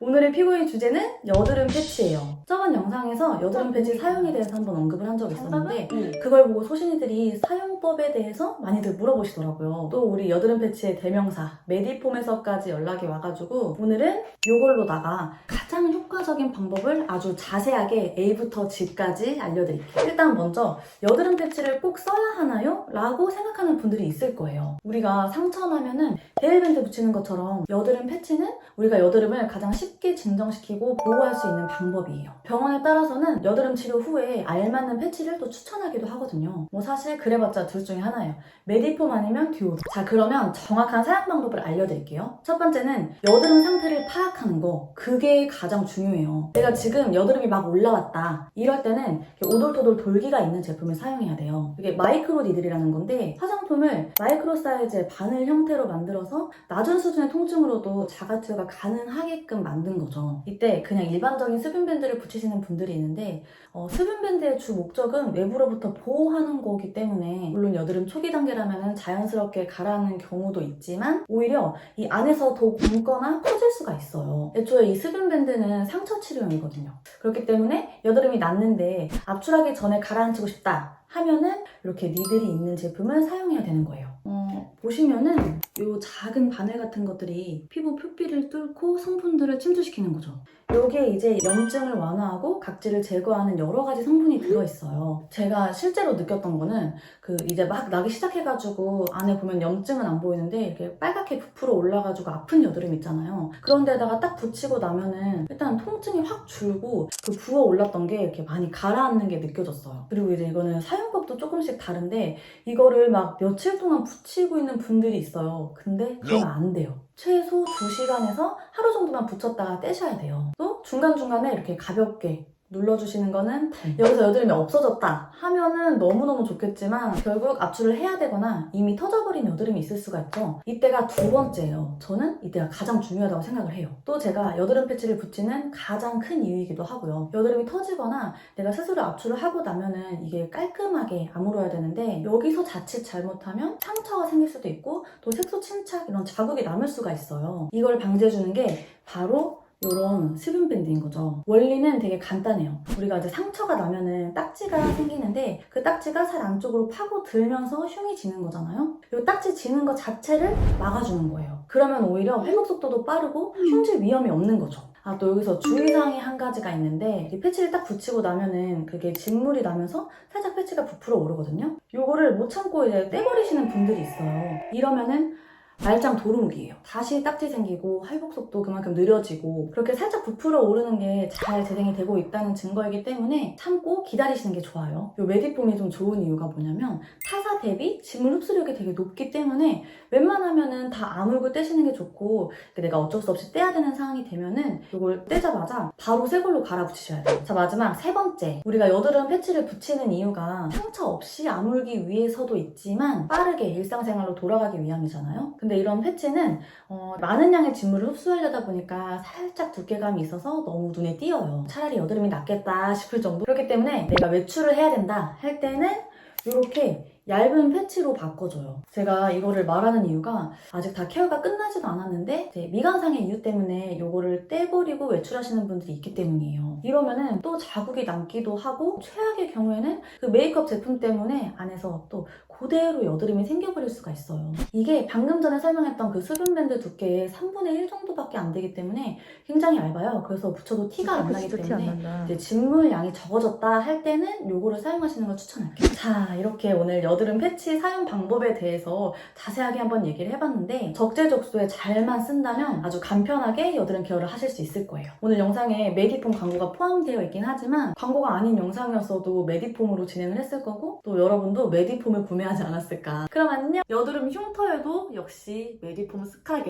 오늘의 피고인 주제는 여드름 패치예요. 저번 영상에서 여드름 패치 사용에 대해서 한번 언급을 한 적이 있었는데 그걸 보고 소신이들이 사용법에 대해서 많이들 물어보시더라고요. 또 우리 여드름 패치의 대명사 메디폼에서까지 연락이 와가지고 오늘은 이걸로다가 가장 효과적인 방법을 아주 자세하게 A부터 G까지 알려드릴게요. 일단 먼저 여드름 패치를 꼭 써야 하나요? 라고 생각하는 분들이 있을 거예요. 우리가 상처 나면은 데일밴드 붙이는 것처럼 여드름 패치는 우리가 여드름을 가장 쉽게 진정시키고 보호할 수 있는 방법이에요. 병원에 따라서는 여드름 치료 후에 알맞는 패치를 또 추천하기도 하거든요. 뭐 사실 그래봤자 둘 중에 하나예요. 메디폼 아니면 듀오도. 자 그러면 정확한 사용 방법을 알려드릴게요. 첫 번째는 여드름 상태를 파악하는 거. 그게 가장 중요해요. 내가 지금 여드름이 막 올라왔다. 이럴 때는 오돌토돌 돌기가 있는 제품을 사용해야 돼요. 이게 마이크로 니들이라는 건데 화장품을 마이크로 사이즈의 바늘 형태로 만들어서 낮은 수준의 통증으로도 자가치유가 가능하게끔 만든 거죠. 이때 그냥 일반적인 수분밴드를 붙이시는 분들이 있는데 어, 수분밴드의 주 목적은 외부로부터 보호하는 거기 때문에 물론 여드름 초기 단계라면 자연스럽게 가라앉는 경우도 있지만 오히려 이 안에서 더 굼거나 커질 수가 있어요. 애초에 이 수분밴드 는 상처 치료용이거든요. 그렇기 때문에 여드름이 났는데 압출하기 전에 가라앉히고 싶다 하면은 이렇게 니들이 있는 제품을 사용해야 되는 거예요. 어, 보시면은 이 작은 바늘 같은 것들이 피부 표피를 뚫고 성분들을 침투시키는 거죠. 이게 이제 염증을 완화하고 각질을 제거하는 여러 가지 성분이 들어있어요. 제가 실제로 느꼈던 거는 그 이제 막 나기 시작해가지고 안에 보면 염증은 안 보이는데 이렇게 빨갛게 부풀어 올라가지고 아픈 여드름 있잖아요. 그런 데다가 딱 붙이고 나면은 일단 통증이 확 줄고 그 부어 올랐던 게 이렇게 많이 가라앉는 게 느껴졌어요. 그리고 이제 이거는 사용법도 조금씩 다른데 이거를 막 며칠 동안 붙이고 있는 분들이 있어요. 근데 그건 안 돼요. 최소 2시간에서 하루 정도만 붙였다가 떼셔야 돼요. 또 중간중간에 이렇게 가볍게 눌러주시는 거는 여기서 여드름이 없어졌다 하면은 너무너무 좋겠지만 결국 압출을 해야 되거나 이미 터져버린 여드름이 있을 수가 있죠. 이때가 두 번째예요. 저는 이때가 가장 중요하다고 생각을 해요. 또 제가 여드름 패치를 붙이는 가장 큰 이유이기도 하고요. 여드름이 터지거나 내가 스스로 압출을 하고 나면은 이게 깔끔하게 아물어야 되는데 여기서 자칫 잘못하면 상처가 생길 수도 있고 또 색소 침착 이런 자국이 남을 수가 있어요. 이걸 방지해주는 게 바로 이런 수분 밴드인 거죠. 원리는 되게 간단해요. 우리가 이제 상처가 나면은 딱지가 생기는데 그 딱지가 살 안쪽으로 파고 들면서 흉이 지는 거잖아요. 이 딱지 지는 것 자체를 막아주는 거예요. 그러면 오히려 회복 속도도 빠르고 흉질 위험이 없는 거죠. 아, 또 여기서 주의사항이 한 가지가 있는데, 이 패치를 딱 붙이고 나면은 그게 진물이 나면서 살짝 패치가 부풀어 오르거든요? 요거를 못 참고 이제 떼버리시는 분들이 있어요. 이러면은 말짱 도루묵이에요. 다시 딱지 생기고 회복 속도 그만큼 느려지고 그렇게 살짝 부풀어 오르는 게 잘 재생이 되고 있다는 증거이기 때문에 참고 기다리시는 게 좋아요. 이 메디폼이 좀 좋은 이유가 뭐냐면 타사 대비 진물 흡수력이 되게 높기 때문에 웬만하면은 다 아물고 떼시는 게 좋고 내가 어쩔 수 없이 떼야 되는 상황이 되면은 이걸 떼자마자 바로 새 걸로 갈아붙이셔야 돼요. 자 마지막 세 번째 우리가 여드름 패치를 붙이는 이유가 상처 없이 아물기 위해서도 있지만 빠르게 일상생활로 돌아가기 위함이잖아요. 근데 이런 패치는 어, 많은 양의 진물을 흡수하려다 보니까 살짝 두께감이 있어서 너무 눈에 띄어요. 차라리 여드름이 낫겠다 싶을 정도. 그렇기 때문에 내가 외출을 해야 된다 할 때는 이렇게 얇은 패치로 바꿔줘요. 제가 이거를 말하는 이유가 아직 다 케어가 끝나지도 않았는데 이제 미간상의 이유 때문에 이거를 떼버리고 외출하시는 분들이 있기 때문이에요. 이러면은 또 자국이 남기도 하고 최악의 경우에는 그 메이크업 제품 때문에 안에서 또 그대로 여드름이 생겨버릴 수가 있어요. 이게 방금 전에 설명했던 그 수분밴드 두께의 3분의 1 정도밖에 안 되기 때문에 굉장히 얇아요. 그래서 붙여도 티가 안 나기 때문에 이제 진물 양이 적어졌다 할 때는 요거를 사용하시는 걸 추천할게요. 자, 이렇게 오늘 여드 름 패치 사용 방법에 대해서 자세하게 한번 얘기를 해봤는데 적재적소에 잘만 쓴다면 아주 간편하게 여드름 케어를 하실 수 있을 거예요. 오늘 영상에 메디폼 광고가 포함되어 있긴 하지만 광고가 아닌 영상이었어도 메디폼으로 진행을 했을 거고 또 여러분도 메디폼을 구매하지 않았을까. 그럼 안녕! 여드름 흉터에도 역시 메디폼 스카이